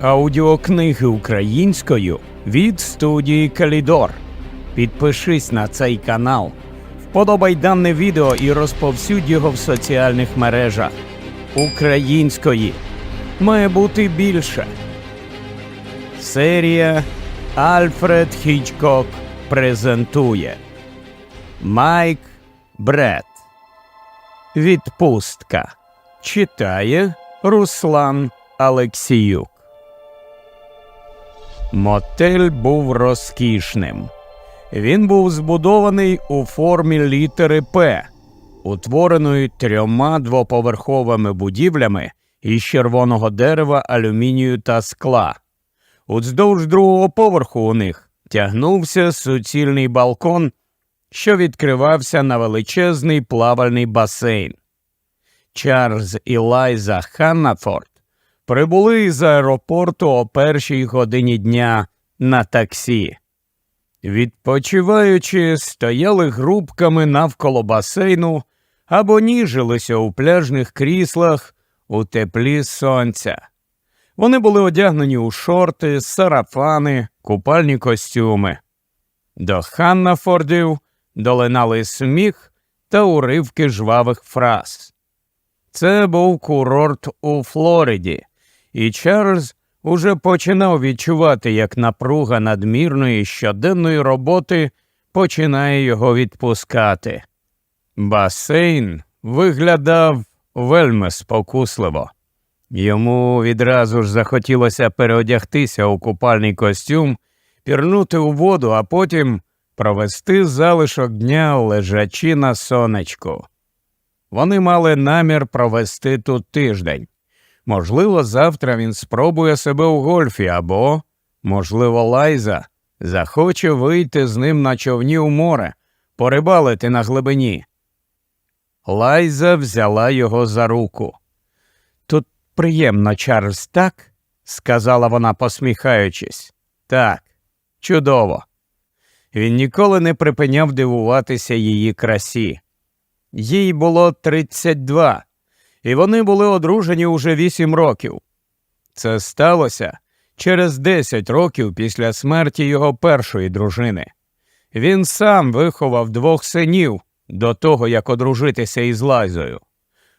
аудіокниги українською від студії Калідор. Підпишись на цей канал, вподобай дане відео і розповсюдь його в соціальних мережах. Української має бути більше. Серія Альфред Хічкок презентує Майк Бред. Відпустка. Читає Руслан Алексіюк. Мотель був розкішним. Він був збудований у формі літери П, утвореної трьома двоповерховими будівлями із червоного дерева, алюмінію та скла. Уздовж другого поверху у них тягнувся суцільний балкон, що відкривався на величезний плавальний басейн. Чарльз і Лайза Ханнафорд прибули з аеропорту о першій годині дня на таксі. Відпочиваючи, стояли групками навколо басейну або ніжилися у пляжних кріслах у теплі сонця. Вони були одягнені у шорти, сарафани, купальні костюми. До Ханнафордів долинали сміх та уривки жвавих фраз. Це був курорт у Флориді, і Чарльз уже починав відчувати, як напруга надмірної щоденної роботи починає його відпускати. Басейн виглядав вельми спокусливо. Йому відразу ж захотілося переодягтися у купальний костюм, пірнути у воду, а потім провести залишок дня лежачи на сонечку. Вони мали намір провести тут тиждень. Можливо, завтра він спробує себе у гольфі, або, можливо, Лайза захоче вийти з ним на човні у море, порибалити на глибині. Лайза взяла його за руку. Тут приємно, Чарльз, так? сказала вона, посміхаючись. Так, чудово. Він ніколи не припиняв дивуватися її красі. Їй було 32, і вони були одружені уже 8 років. Це сталося через 10 років після смерті його першої дружини. Він сам виховав двох синів до того, як одружитися із Лайзою.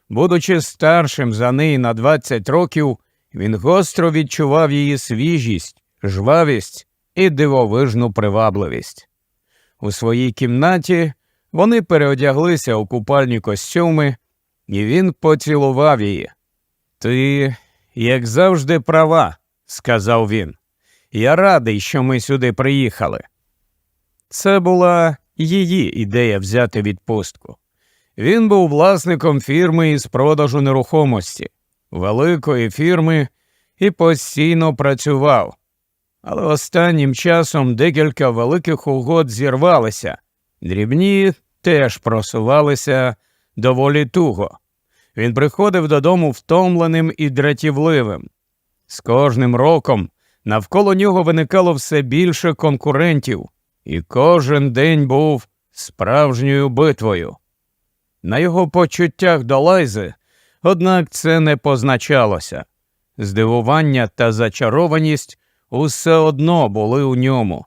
Будучи старшим за неї на 20 років, він гостро відчував її свіжість, жвавість і дивовижну привабливість. У своїй кімнаті вони переодяглися у купальні костюми, і він поцілував її. Ти, як завжди, права, сказав він. Я радий, що ми сюди приїхали. Це була її ідея взяти відпустку. Він був власником фірми із продажу нерухомості, великої фірми, і постійно працював. Але останнім часом декілька великих угод зірвалися, дрібні теж просувалися доволі туго. Він приходив додому втомленим і дратівливим. З кожним роком навколо нього виникало все більше конкурентів, і кожен день був справжньою битвою. На його почуттях до Лайзи, однак це не позначалося. Здивування та зачарованість усе одно були у ньому.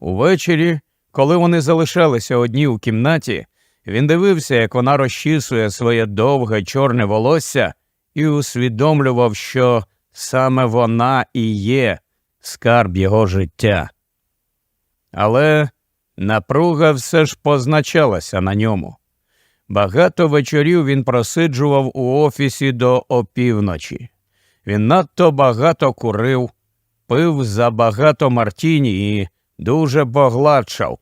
Увечері, коли вони залишалися одні у кімнаті, він дивився, як вона розчісує своє довге чорне волосся, і усвідомлював, що саме вона і є скарб його життя. Але напруга все ж позначалася на ньому. Багато вечорів він просиджував у офісі до опівночі. Він надто багато курив, пив забагато мартіні і дуже погладшав.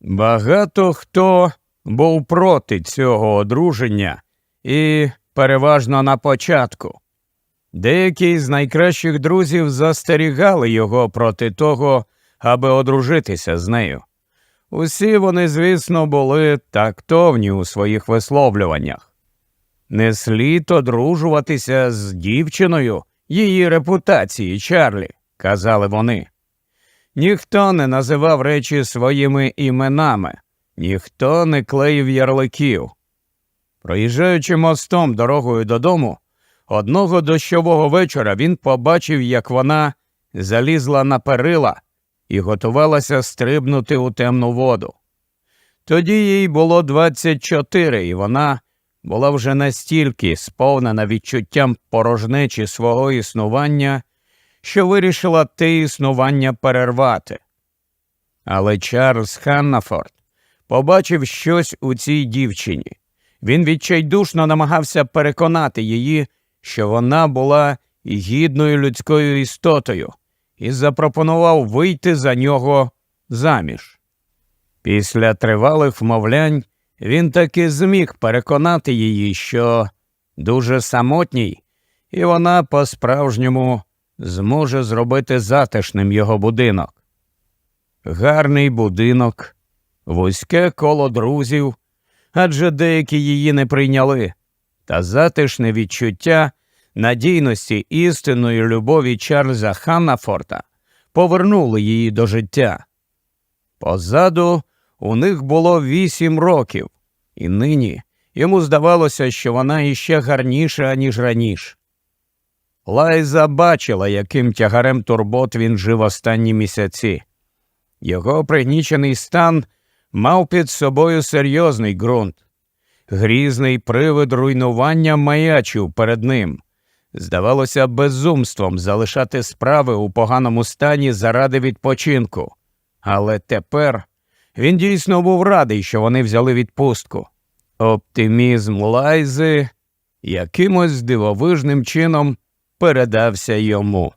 Багато хто був проти цього одруження і переважно на початку. Деякі з найкращих друзів застерігали його проти того, аби одружитися з нею. Усі вони, звісно, були тактовні у своїх висловлюваннях. Не слід одружуватися з дівчиною її репутації, Чарлі, казали вони. Ніхто не називав речі своїми іменами, ніхто не клеїв ярликів. Проїжджаючи мостом дорогою додому, Одного дощового вечора він побачив, як вона залізла на перила і готувалася стрибнути у темну воду. Тоді їй було 24, і вона була вже настільки сповнена відчуттям порожнечі свого існування, що вирішила те існування перервати. Але Чарльз Ханнафорд побачив щось у цій дівчині. Він відчайдушно намагався переконати її, що вона була гідною людською істотою, і запропонував вийти за нього заміж. Після тривалих вмовлянь він таки зміг переконати її, що дуже самотній, і вона по-справжньому зможе зробити затишним його будинок. Гарний будинок, вузьке коло друзів, адже деякі її не прийняли, та затишне відчуття надійності істинної любові Чарльза Ханнафорта повернули її до життя. Позаду у них було вісім років, і нині йому здавалося, що вона іще гарніша, ніж раніше. Лайза бачила, яким тягарем турбот він жив останні місяці. Його пригнічений стан мав під собою серйозний ґрунт. Грізний привид руйнування маячив перед ним. Здавалося безумством залишати справи у поганому стані заради відпочинку. Але тепер він дійсно був радий, що вони взяли відпустку. Оптимізм Лайзи якимось дивовижним чином передався йому.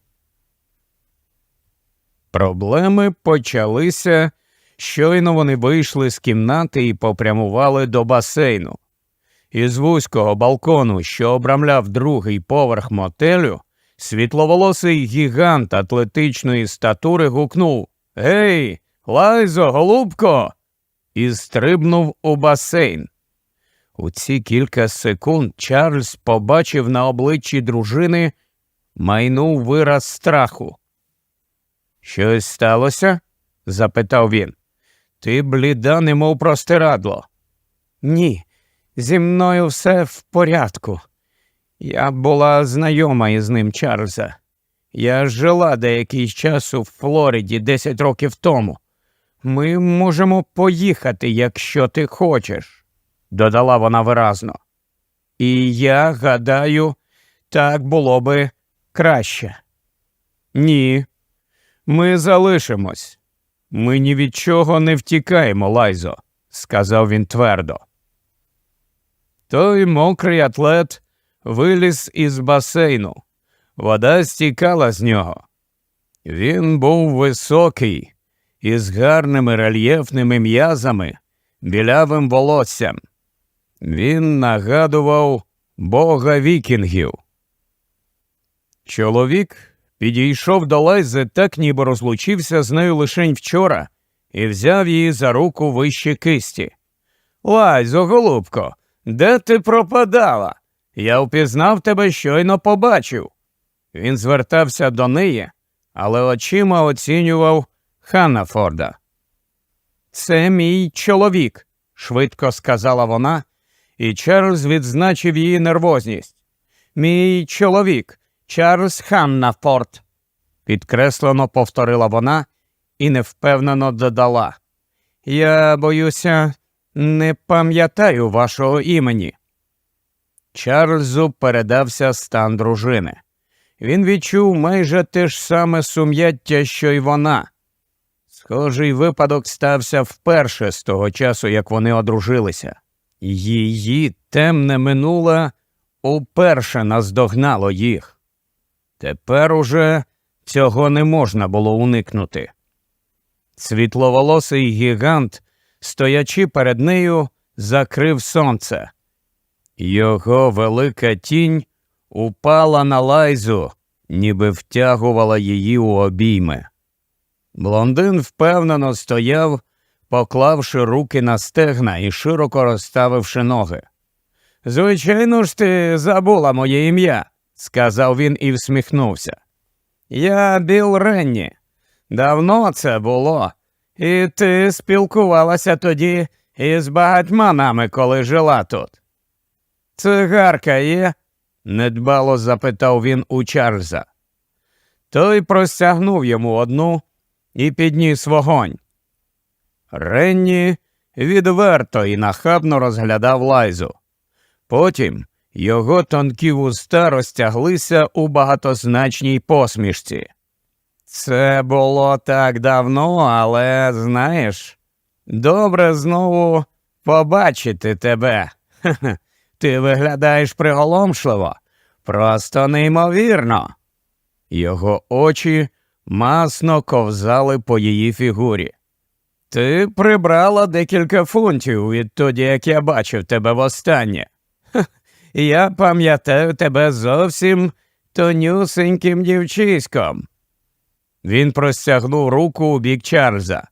Проблеми почалися, щойно вони вийшли з кімнати і попрямували до басейну. Із вузького балкону, що обрамляв другий поверх мотелю, світловолосий гігант атлетичної статури гукнув Гей, Лайзо, голубко! і стрибнув у басейн. У ці кілька секунд Чарльз побачив на обличчі дружини майнув вираз страху. Щось сталося? запитав він. Ти бліда, немов простирадло. Ні, зі мною все в порядку. Я була знайома із ним Чарльза. Я жила деякий час у Флориді десять років тому. Ми можемо поїхати, якщо ти хочеш, додала вона виразно. І я гадаю, так було би краще. Ні, ми залишимось. Ми ні від чого не втікаємо, Лайзо, сказав він твердо. Той мокрий атлет виліз із басейну. Вода стікала з нього. Він був високий, із гарними рельєфними м'язами, білявим волоссям. Він нагадував бога вікінгів. Чоловік підійшов до Лайзи так, ніби розлучився з нею лишень вчора, і взяв її за руку вище кисті. Лайзо, голубко, де ти пропадала? Я впізнав тебе щойно побачив. Він звертався до неї, але очима оцінював Ханнафорда. Це мій чоловік, швидко сказала вона, і Чарльз відзначив її нервозність. Мій чоловік, Чарльз Ханнафорд, підкреслено повторила вона і невпевнено додала. Я боюся, не пам'ятаю вашого імені. Чарльзу передався стан дружини. Він відчув майже те ж саме сум'яття, що й вона. Схожий випадок стався вперше з того часу, як вони одружилися. Її темне минуле уперше наздогнало їх. Тепер уже цього не можна було уникнути. Світловолосий гігант, стоячи перед нею, закрив сонце. Його велика тінь упала на лайзу, ніби втягувала її у обійми. Блондин впевнено стояв, поклавши руки на стегна і широко розставивши ноги. Звичайно ж, ти забула моє ім'я, сказав він і всміхнувся. Я Біл Ренні. Давно це було, і ти спілкувалася тоді із багатьма нами, коли жила тут. Цигарка є? недбало запитав він у Чарльза. Той простягнув йому одну і підніс вогонь. Ренні відверто і нахабно розглядав лайзу. Потім його тонкі вуста розтяглися у багатозначній посмішці. Це було так давно, але знаєш, добре знову побачити тебе. Хе-хе. Ти виглядаєш приголомшливо, просто неймовірно. Його очі масно ковзали по її фігурі. Ти прибрала декілька фунтів відтоді, як я бачив тебе востаннє. Я пам'ятаю тебе зовсім тонюсеньким дівчиськом. Він простягнув руку у бік Чарльза.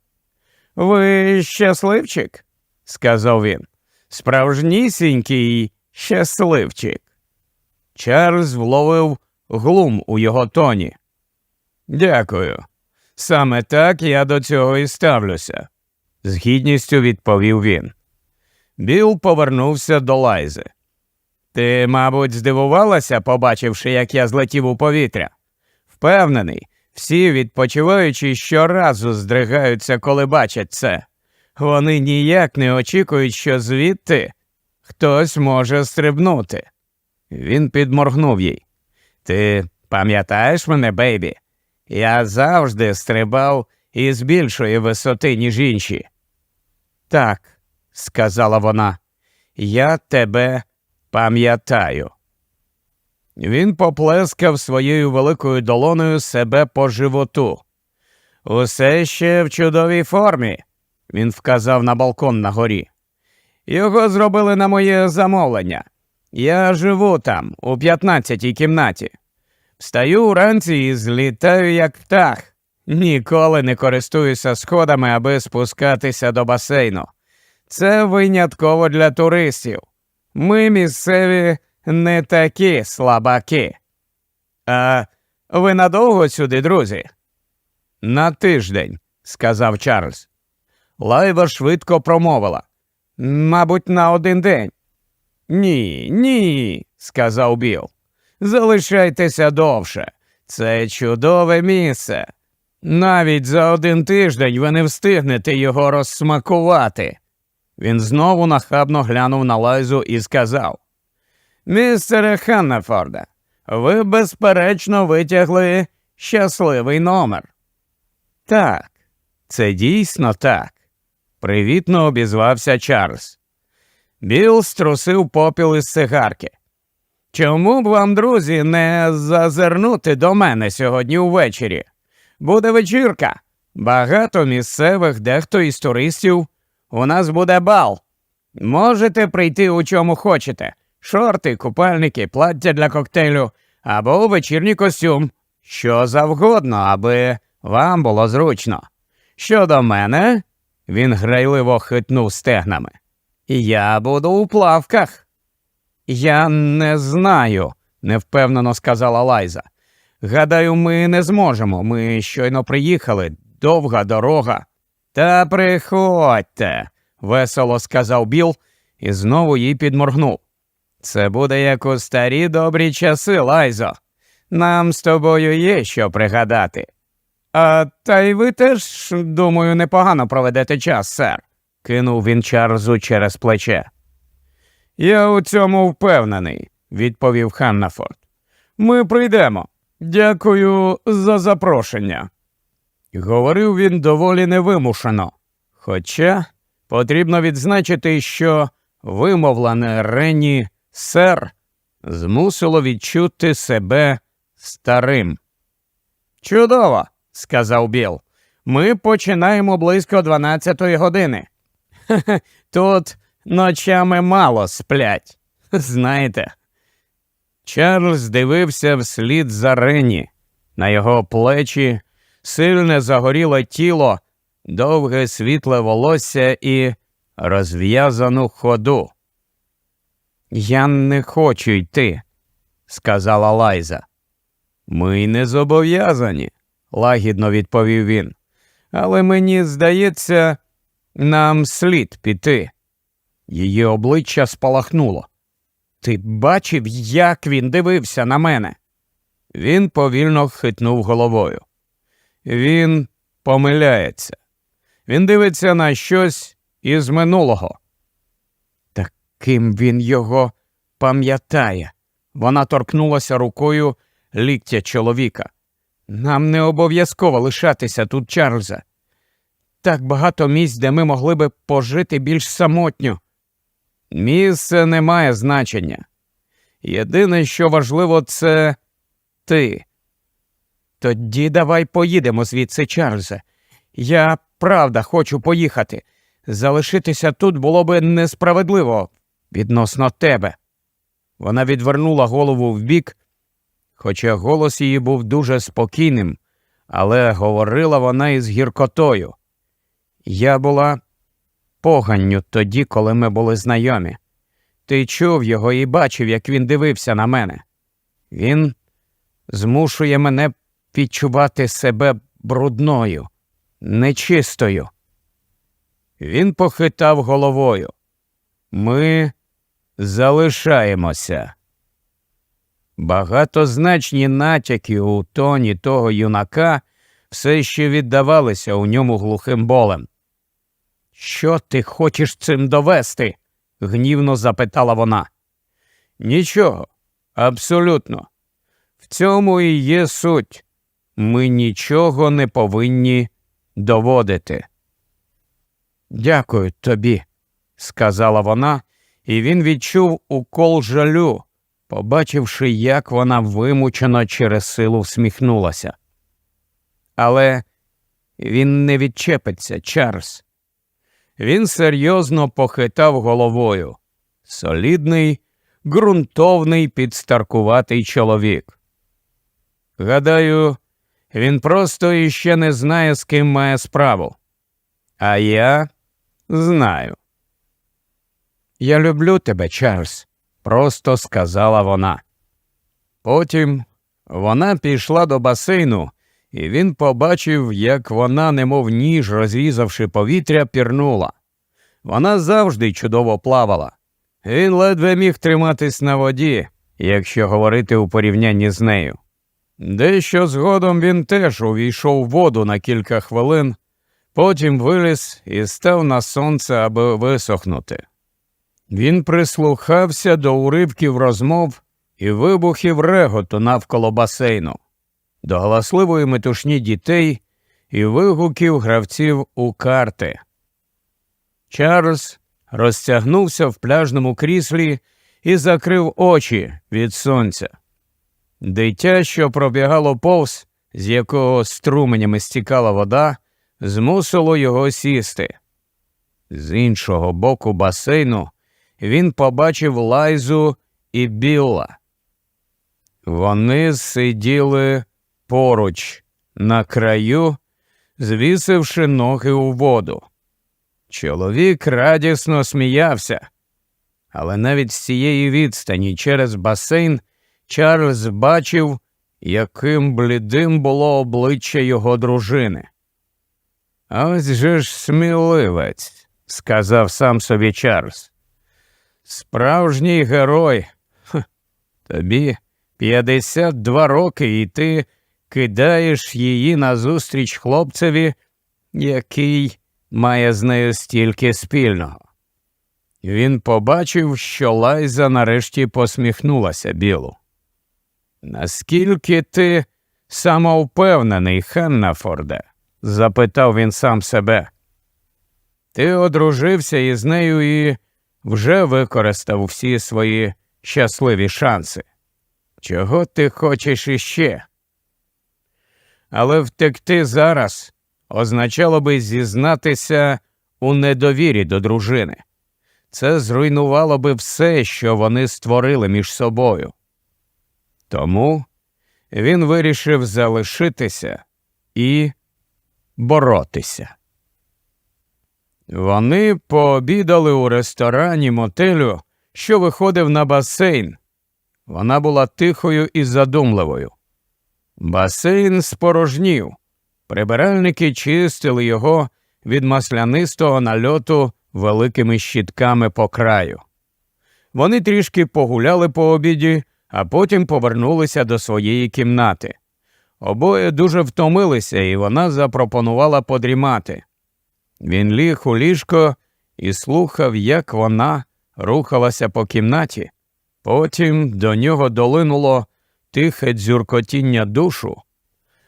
Ви щасливчик? сказав він. Справжнісінький щасливчик. Чарльз вловив глум у його тоні. Дякую. Саме так я до цього і ставлюся, з гідністю відповів він. Біл повернувся до Лайзи. Ти, мабуть, здивувалася, побачивши, як я злетів у повітря. Впевнений, всі відпочиваючі щоразу здригаються, коли бачать це. Вони ніяк не очікують, що звідти хтось може стрибнути. Він підморгнув їй. Ти пам'ятаєш мене, бейбі? Я завжди стрибав із більшої висоти, ніж інші. Так, сказала вона, я тебе пам'ятаю. Він поплескав своєю великою долоною себе по животу. Усе ще в чудовій формі, він вказав на балкон на горі. Його зробили на моє замовлення. Я живу там, у п'ятнадцятій кімнаті. Встаю уранці і злітаю, як птах. Ніколи не користуюся сходами, аби спускатися до басейну. Це винятково для туристів. Ми місцеві не такі слабаки. А ви надовго сюди, друзі? На тиждень, сказав Чарльз. Лайва швидко промовила. Мабуть, на один день. Ні, ні, сказав Біл. Залишайтеся довше. Це чудове місце. Навіть за один тиждень ви не встигнете його розсмакувати. Він знову нахабно глянув на лайзу і сказав Містере Ханнафорда, ви безперечно витягли щасливий номер. Так, це дійсно так. Привітно обізвався Чарльз. Біл струсив попіл із сигарки. Чому б вам, друзі, не зазирнути до мене сьогодні увечері? Буде вечірка. Багато місцевих, дехто із туристів. У нас буде бал. Можете прийти у чому хочете: шорти, купальники, плаття для коктейлю або вечірній костюм. Що завгодно, аби вам було зручно. Щодо мене, він грайливо хитнув стегнами. Я буду у плавках. Я не знаю, невпевнено сказала Лайза. Гадаю, ми не зможемо. Ми щойно приїхали. Довга дорога. Та приходьте, весело сказав Біл і знову їй підморгнув. Це буде як у старі добрі часи, Лайзо. Нам з тобою є що пригадати. А та й ви теж, думаю, непогано проведете час, сер, кинув він Чарльзу через плече. Я у цьому впевнений, відповів Ханнафорд. Ми прийдемо. Дякую за запрошення. Говорив він доволі невимушено, хоча потрібно відзначити, що вимовлене Ренні сер змусило відчути себе старим. Чудово, сказав Біл. Ми починаємо близько 12-ї години. Тут ночами мало сплять, знаєте. Чарльз дивився вслід за Рені. На його плечі сильне загоріле тіло, довге світле волосся і розв'язану ходу. Я не хочу йти, сказала Лайза. Ми не зобов'язані, лагідно відповів він. Але мені здається, нам слід піти. Її обличчя спалахнуло. Ти бачив, як він дивився на мене? Він повільно хитнув головою. Він помиляється. Він дивиться на щось із минулого. Таким він його пам'ятає. Вона торкнулася рукою ліктя чоловіка. Нам не обов'язково лишатися тут, Чарльза. Так багато місць, де ми могли би пожити більш самотньо. Місце не має значення. Єдине, що важливо, це ти. Тоді давай поїдемо звідси, Чарльзе. Я правда хочу поїхати. Залишитися тут було би несправедливо відносно тебе. Вона відвернула голову вбік, хоча голос її був дуже спокійним, але говорила вона із гіркотою. Я була поганню тоді, коли ми були знайомі. Ти чув його і бачив, як він дивився на мене. Він змушує мене відчувати себе брудною, нечистою. Він похитав головою. Ми залишаємося. Багатозначні натяки у тоні того юнака все ще віддавалися у ньому глухим болем. Що ти хочеш цим довести? гнівно запитала вона. Нічого, абсолютно. В цьому і є суть. Ми нічого не повинні доводити. Дякую тобі, сказала вона, і він відчув укол жалю, побачивши, як вона вимучено через силу всміхнулася. Але він не відчепиться, Чарльз. Він серйозно похитав головою. Солідний, ґрунтовний, підстаркуватий чоловік. Гадаю, він просто іще не знає, з ким має справу. А я знаю. Я люблю тебе, Чарльз, просто сказала вона. Потім вона пішла до басейну, і він побачив, як вона, немов ніж, розрізавши повітря, пірнула. Вона завжди чудово плавала. Він ледве міг триматись на воді, якщо говорити у порівнянні з нею. Дещо згодом він теж увійшов в воду на кілька хвилин, потім виліз і став на сонце, аби висохнути. Він прислухався до уривків розмов і вибухів реготу навколо басейну, до галасливої метушні дітей і вигуків гравців у карти. Чарльз розтягнувся в пляжному кріслі і закрив очі від сонця. Дитя, що пробігало повз, з якого струменями стікала вода, змусило його сісти. З іншого боку басейну він побачив лайзу і Білла. Вони сиділи поруч на краю, звісивши ноги у воду. Чоловік радісно сміявся, але навіть з цієї відстані через басейн Чарльз бачив, яким блідим було обличчя його дружини. Ось же ж сміливець, сказав сам собі Чарльз. Справжній герой. Ха, тобі 52 роки, і ти кидаєш її назустріч хлопцеві, який має з нею стільки спільного. Він побачив, що Лайза нарешті посміхнулася білу. Наскільки ти самовпевнений, Хеннафорде? запитав він сам себе. Ти одружився із нею і вже використав всі свої щасливі шанси. Чого ти хочеш іще? Але втекти зараз означало би зізнатися у недовірі до дружини. Це зруйнувало би все, що вони створили між собою. Тому він вирішив залишитися і боротися. Вони пообідали у ресторані мотелю, що виходив на басейн. Вона була тихою і задумливою. Басейн спорожнів. Прибиральники чистили його від маслянистого нальоту великими щітками по краю. Вони трішки погуляли по обіді, а потім повернулися до своєї кімнати. Обоє дуже втомилися, і вона запропонувала подрімати. Він ліг у ліжко і слухав, як вона рухалася по кімнаті. Потім до нього долинуло тихе дзюркотіння душу,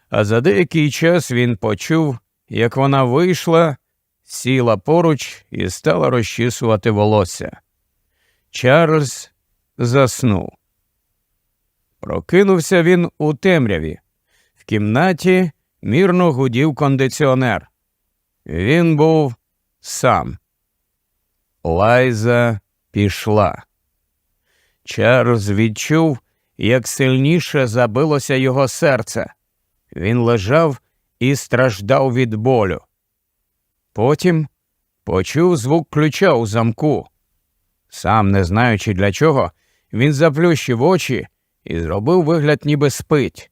а за деякий час він почув, як вона вийшла, сіла поруч і стала розчісувати волосся. Чарльз заснув. Прокинувся він у темряві. В кімнаті мірно гудів кондиціонер. Він був сам. Лайза пішла. Чарльз відчув, як сильніше забилося його серце. Він лежав і страждав від болю. Потім почув звук ключа у замку. Сам не знаючи для чого, він заплющив очі і зробив вигляд, ніби спить.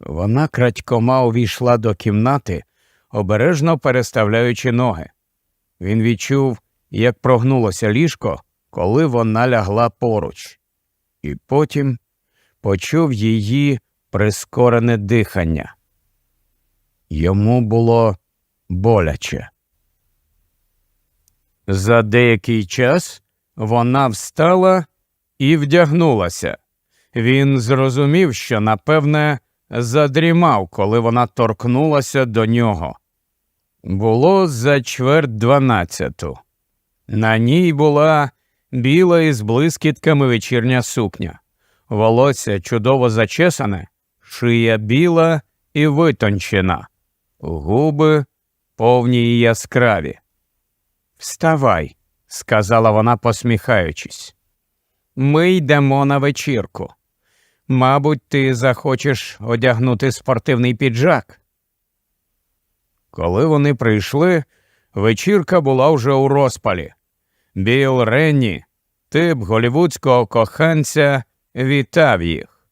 Вона крадькома увійшла до кімнати, обережно переставляючи ноги. Він відчув, як прогнулося ліжко, коли вона лягла поруч, і потім почув її прискорене дихання. Йому було боляче. За деякий час вона встала і вдягнулася. Він зрозумів, що, напевне, задрімав, коли вона торкнулася до нього. Було за чверть дванадцяту. На ній була біла із блискітками вечірня сукня, волосся чудово зачесане, шия біла і витончена, губи повні і яскраві. Вставай, сказала вона, посміхаючись. Ми йдемо на вечірку. Мабуть, ти захочеш одягнути спортивний піджак. Коли вони прийшли, вечірка була вже у розпалі. Біл Ренні, тип голівудського коханця, вітав їх.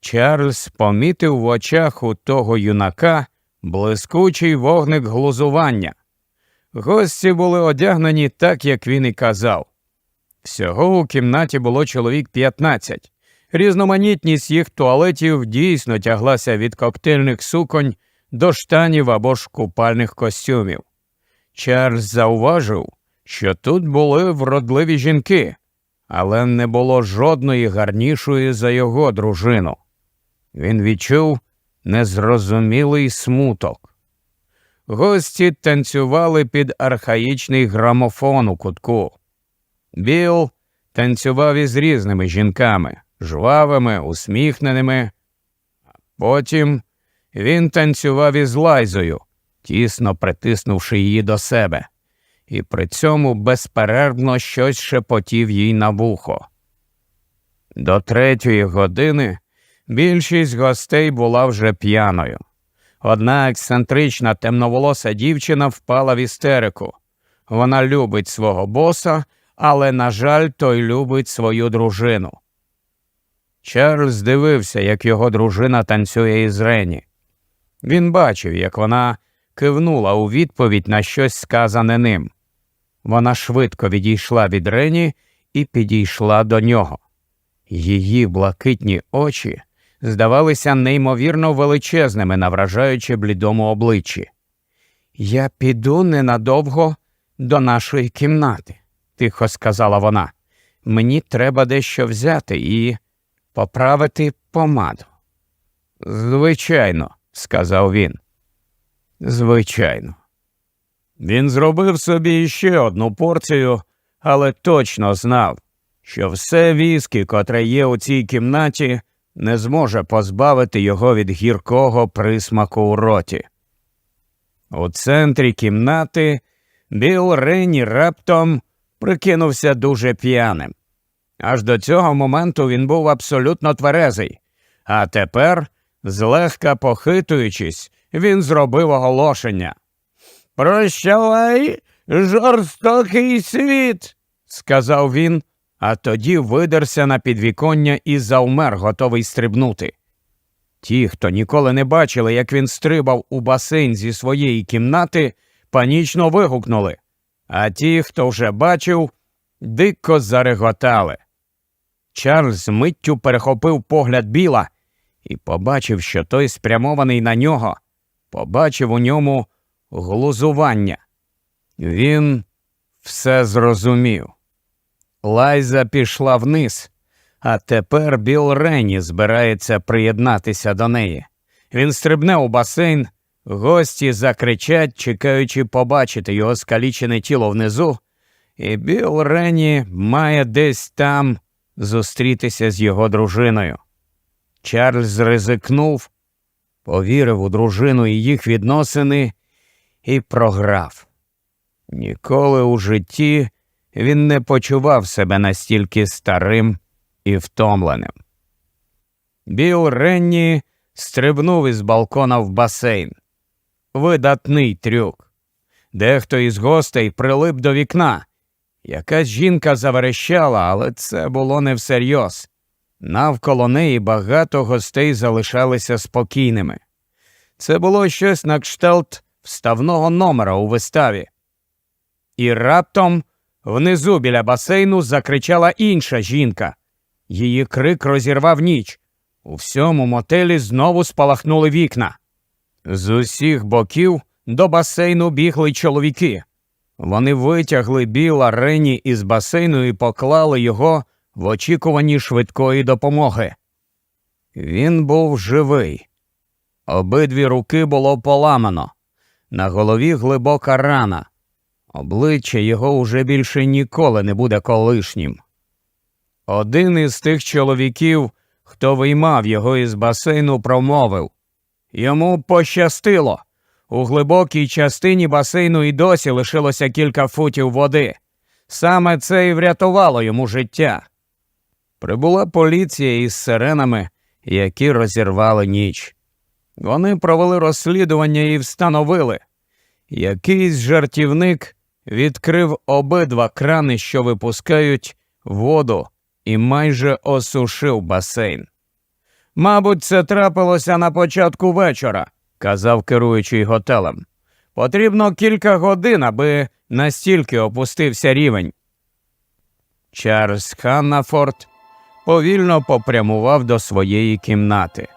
Чарльз помітив в очах у того юнака блискучий вогник глузування. Гості були одягнені так, як він і казав. Всього у кімнаті було чоловік 15. Різноманітність їх туалетів дійсно тяглася від коктейльних суконь до штанів або ж купальних костюмів. Чарльз зауважив, що тут були вродливі жінки, але не було жодної гарнішої за його дружину. Він відчув незрозумілий смуток. Гості танцювали під архаїчний грамофон у кутку. Біл танцював із різними жінками, жвавими, усміхненими. Потім він танцював із Лайзою, тісно притиснувши її до себе, і при цьому безперервно щось шепотів їй на вухо. До третьої години більшість гостей була вже п'яною. Одна ексцентрична темноволоса дівчина впала в істерику. Вона любить свого боса, але, на жаль, той любить свою дружину. Чарльз дивився, як його дружина танцює із Рені. Він бачив, як вона кивнула у відповідь на щось сказане ним. Вона швидко відійшла від Рені і підійшла до нього. Її блакитні очі здавалися неймовірно величезними на вражаючи блідому обличчі. Я піду ненадовго до нашої кімнати, тихо сказала вона. Мені треба дещо взяти і поправити помаду. Звичайно, сказав він. Звичайно. Він зробив собі ще одну порцію, але точно знав, що все віскі, котре є у цій кімнаті, не зможе позбавити його від гіркого присмаку у роті. У центрі кімнати Біл Ренні раптом прикинувся дуже п'яним. Аж до цього моменту він був абсолютно тверезий, а тепер, злегка похитуючись, він зробив оголошення. Прощавай, жорстокий світ, сказав він, а тоді видерся на підвіконня і завмер, готовий стрибнути. Ті, хто ніколи не бачили, як він стрибав у басейн зі своєї кімнати, панічно вигукнули, а ті, хто вже бачив, дико зареготали. Чарльз миттю перехопив погляд Біла і побачив, що той спрямований на нього, побачив у ньому глузування. Він все зрозумів. Лайза пішла вниз, а тепер Біл Ренні збирається приєднатися до неї. Він стрибне у басейн, гості закричать, чекаючи побачити його скалічене тіло внизу, і Біл Ренні має десь там зустрітися з його дружиною. Чарльз ризикнув, повірив у дружину і їх відносини і програв. Ніколи у житті він не почував себе настільки старим і втомленим. Біл Ренні стрибнув із балкона в басейн. Видатний трюк. Дехто із гостей прилип до вікна. Якась жінка заверещала, але це було не всерйоз. Навколо неї багато гостей залишалися спокійними. Це було щось на кшталт вставного номера у виставі. І раптом внизу біля басейну закричала інша жінка. Її крик розірвав ніч. У всьому мотелі знову спалахнули вікна. З усіх боків до басейну бігли чоловіки. Вони витягли біла Рені із басейну і поклали його в очікуванні швидкої допомоги. Він був живий. Обидві руки було поламано, на голові глибока рана. Обличчя його уже більше ніколи не буде колишнім. Один із тих чоловіків, хто виймав його із басейну, промовив йому пощастило. У глибокій частині басейну і досі лишилося кілька футів води. Саме це і врятувало йому життя. Прибула поліція із сиренами, які розірвали ніч. Вони провели розслідування і встановили. Якийсь жартівник відкрив обидва крани, що випускають воду, і майже осушив басейн. Мабуть, це трапилося на початку вечора, казав керуючий готелем. Потрібно кілька годин, аби настільки опустився рівень. Чарльз Ханнафорд повільно попрямував до своєї кімнати.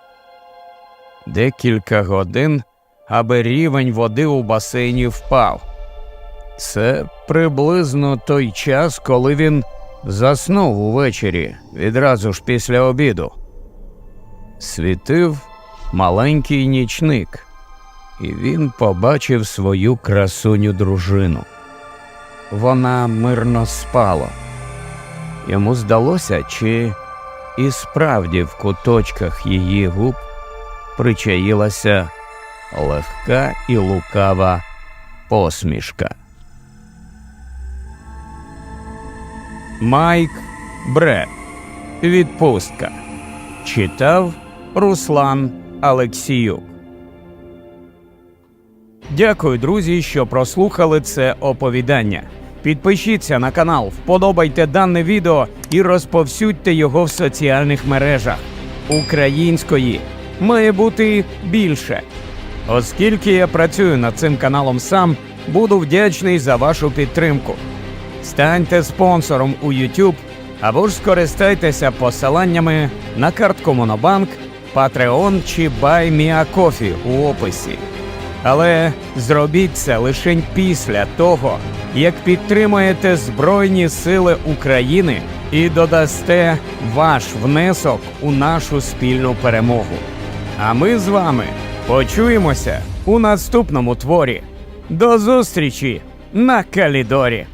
Декілька годин, аби рівень води у басейні впав. Це приблизно той час, коли він заснув увечері відразу ж після обіду. Світив маленький нічник, і він побачив свою красуню дружину. Вона мирно спала. Йому здалося, чи і справді в куточках її губ причаїлася легка і лукава посмішка. Майк Бред. Відпустка. Читав Руслан Алексіюк. Дякую, друзі, що прослухали це оповідання. Підпишіться на канал, вподобайте дане відео і розповсюдьте його в соціальних мережах. Української має бути більше. Оскільки я працюю над цим каналом сам, буду вдячний за вашу підтримку. Станьте спонсором у YouTube або ж скористайтеся посиланнями на картку Монобанк, Patreon чи BuyMeACoffee у описі. Але зробіть це лише після того, як підтримаєте Збройні Сили України і додасте ваш внесок у нашу спільну перемогу. А ми з вами почуємося у наступному творі. До зустрічі на Калідорі!